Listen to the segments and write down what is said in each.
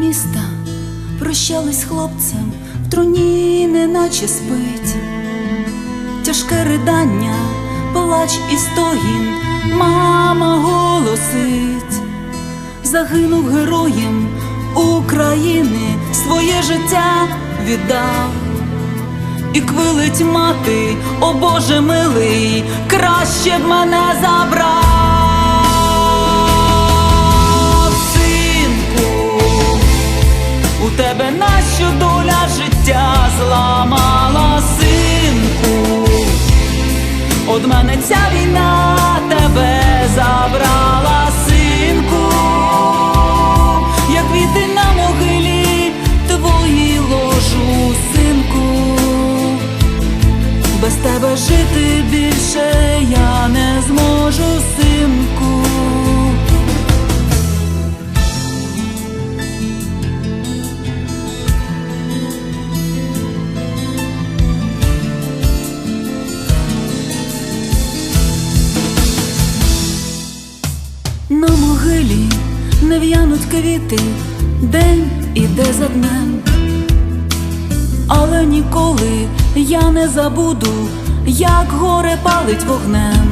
Міста прощались хлопцем, в труні неначе спить. Тяжке ридання, плач і стогін, мама голосить, загинув героєм України, своє життя віддав. І квилить мати, о Боже милий, краще б мене забрав, зламала, синку, Од мене ця війна тебе забрала, синку, як квіти на могилі твої ложу, синку. Без тебе жити більше я не зможу, синку. На могилі не в'януть квіти, день іде за днем. Але ніколи я не забуду, як горе палить вогнем.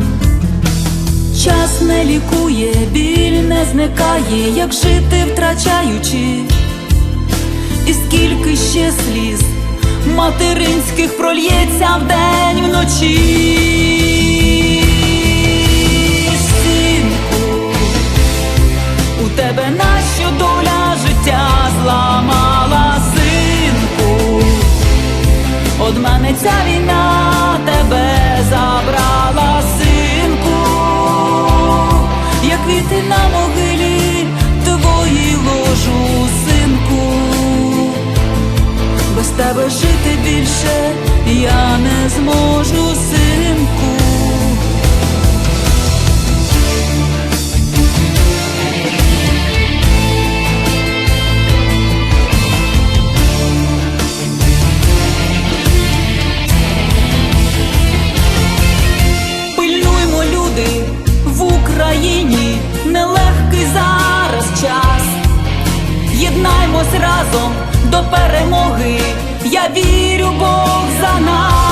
Час не лікує, біль не зникає, як жити втрачаючи, і скільки ще сліз материнських прольється вдень вночі. Тебе жити більше я не зможу, синку. Пильнуймо, люди, в Україні нелегкий зараз час. Єднаймось разом до перемоги. Я вірю, Бог за нас.